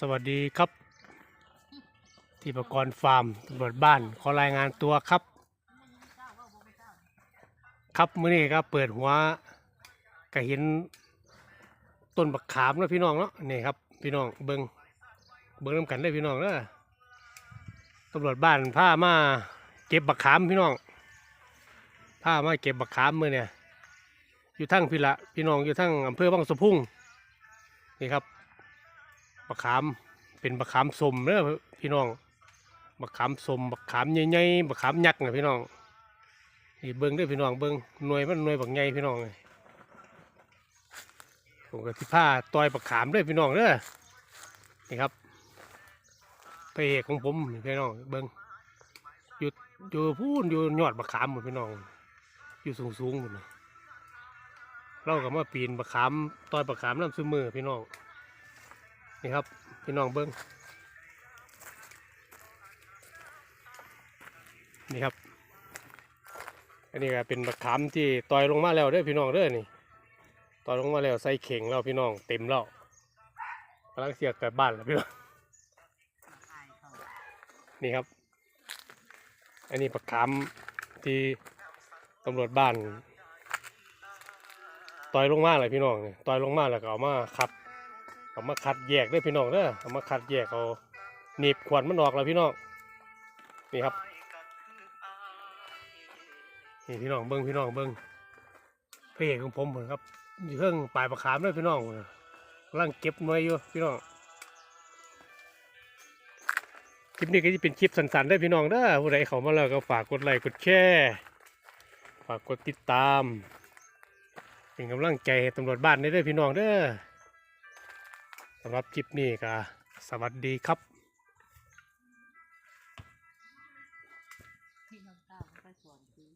สวัสดีครับ ที่ประกรณ์ฟาร์มตำรวจบ้านขอรายงานตัวครับ ครับมื้อนี้ครับเปิดหัวก็เห็นต้นบักขามแล้วพี่น้องเนาะนี่ครับ พี่น้องเบิงเบิงน้ำกันได้พี่น้องเด้อตำรวจบ้านพามาเก็บบักขามพี่น้องพามาเก็บบักขามมือเนี่ยอยู่ทั้งพี่ละพี่น้องอยู่ทั้งอำเภอบางสะพุ่งนี่ครับ บักขามเป็นบักขามสมเด้อพี่น้องบักขามสมบักขามใหญ่ๆบักขามยักษ์นะพี่น้องนี่เบิ้งด้อพี่น้องเบิ้งหน่วยมันหน่วยบักใหญ่พี่น้องผมก็สิผ้าต่อยบักขามด้อพี่น้องเด้อนี่ครับพระเอกของผมพี่น้องเบิ้งอยู่อยู่พูนอยู่ยอดบักขามหมดพี่น้อง อยู่สูงๆหมดเลยเราก็มาปีนบักขามต่อยบักขามน้ำซึมมือพี่น้อง นี่ครับพี่น้องเบิ้งนี่ครับ อันนี้ก็เป็นบักขามที่ต่อยลงมาแล้วเด้อพี่น้องเด้อนี่ต่อยลงมาแล้วใส่เข่งแล้วพี่น้องเต็มแล้วกำลังเสียกลับบ้านแล้วพี่น้องนี่ครับ อันนี้บักขามที่ตำรวจบ้านต่อยลงมาเลยพี่น้องนี่ต่อยลงมาแล้วก็เอามาคัด เอามาคัดแยกด้วยพี่น้องเด้อเอามาคัดแยกเอาหนีบขวดมันออกแล้วพี่น้องนี่ครับนี่พี่น้องเบิ้งพี่น้องเบิ้งพระเอกของผมเหมือนครับเครื่องปลายประคามด้วยพี่น้องกำลังเก็บหน่วยอยู่พี่น้องคลิปนี้ก็จะเป็นคลิปสั้นๆได้พี่น้องเด้อผู้ใดเข้ามาแล้วก็ฝากกดไลค์กดแชร์ฝากกดติดตาม เป็นกำลังใจตำรวจบ้านได้ด้อพี่น้องเด้อ สำหรับคลิปนี้ก็สวัสดีครับพี่น้ำตาลไปสวนคือ